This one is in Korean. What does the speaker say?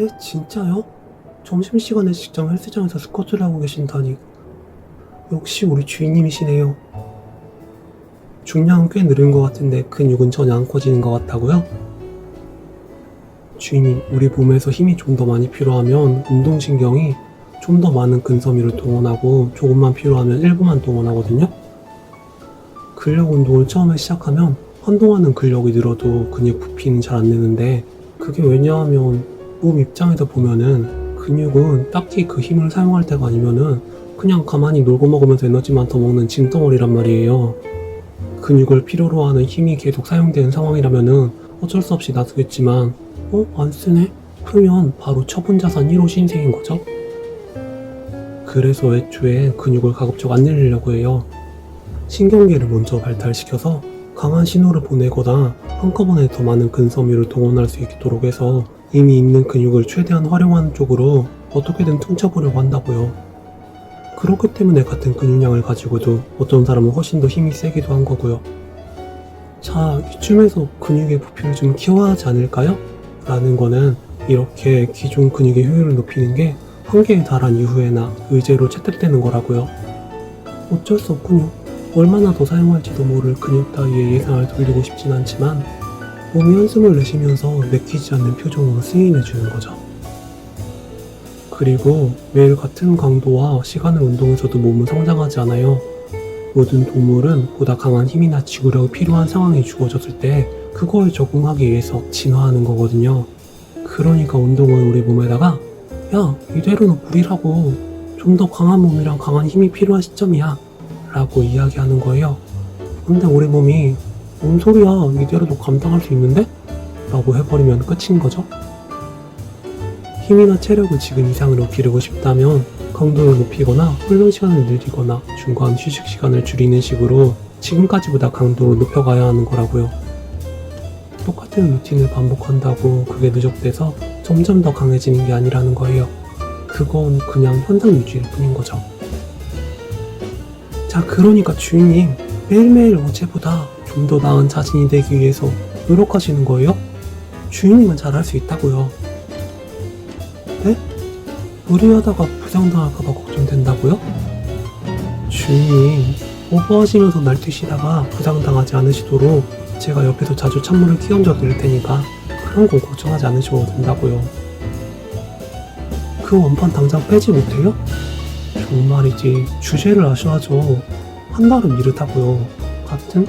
네, 진짜요? 점심시간에 직장 헬스장에서 스쿼트를 하고 계신다니. 역시 우리 주인님이시네요. 중량은 꽤 늘은 것 같은데 근육은 전혀 안 커지는 것 같다고요? 주인님, 우리 몸에서 힘이 좀 더 많이 필요하면 운동신경이 좀 더 많은 근섬유를 동원하고 조금만 필요하면 일부만 동원하거든요? 근력 운동을 처음에 시작하면 한동안은 근력이 늘어도 근육 부피는 잘 안 느는데 그게 왜냐하면 몸 입장에서 보면은 근육은 딱히 그 힘을 사용할 때가 아니면은 그냥 가만히 놀고 먹으면서 에너지만 더 먹는 짐덩어리란 말이에요. 근육을 필요로 하는 힘이 계속 사용되는 상황이라면은 어쩔 수 없이 놔두겠지만 어? 안 쓰네? 그러면 바로 처분 자산 1호 신생인 거죠? 그래서 애초에 근육을 가급적 안 늘리려고 해요. 신경계를 먼저 발달시켜서 강한 신호를 보내거나 한꺼번에 더 많은 근섬유를 동원할 수 있도록 해서 이미 있는 근육을 최대한 활용하는 쪽으로 어떻게든 퉁쳐보려고 한다고요. 그렇기 때문에 같은 근육량을 가지고도 어떤 사람은 훨씬 더 힘이 세기도 한 거고요. 자, 이쯤에서 근육의 부피를 좀 키워야 하지 않을까요? 라는 거는 이렇게 기존 근육의 효율을 높이는 게 한계에 달한 이후에나 의제로 채택되는 거라고요. 어쩔 수 없군요. 얼마나 더 사용할지도 모를 근육 따위의 예상을 돌리고 싶진 않지만 몸이 한숨을 내쉬면서 내키지 않는 표정으로 승인해 주는 거죠. 그리고 매일 같은 강도와 시간을 운동해서도 몸은 성장하지 않아요. 모든 동물은 보다 강한 힘이나 지구력이 필요한 상황이 주어졌을 때 그거에 적응하기 위해서 진화하는 거거든요. 그러니까 운동은 우리 몸에다가 야 이대로는 무리라고 좀 더 강한 몸이랑 강한 힘이 필요한 시점이야 라고 이야기하는 거예요. 근데 우리 몸이 뭔 소리야 이대로도 감당할 수 있는데? 라고 해버리면 끝인 거죠. 힘이나 체력을 지금 이상으로 기르고 싶다면 강도를 높이거나 훈련 시간을 늘리거나 중간 휴식 시간을 줄이는 식으로 지금까지보다 강도를 높여가야 하는 거라고요. 똑같은 루틴을 반복한다고 그게 누적돼서 점점 더 강해지는 게 아니라는 거예요. 그건 그냥 현상 유지일 뿐인 거죠. 자, 그러니까 주인님, 매일매일 어제보다 좀 더 나은 자신이 되기 위해서 노력하시는 거예요? 주인님은 잘할 수 있다고요. 네? 무리하다가 부상당할까봐 걱정된다고요? 주인님, 오버하시면서 날뛰시다가 부상당하지 않으시도록 제가 옆에서 자주 찬물을 끼얹어 드릴 테니까 그런 건 걱정하지 않으셔도 된다고요. 그 원판 당장 빼지 못해요? 정말이지 주제를 아셔야죠. 한 달은 이르다고요. 같은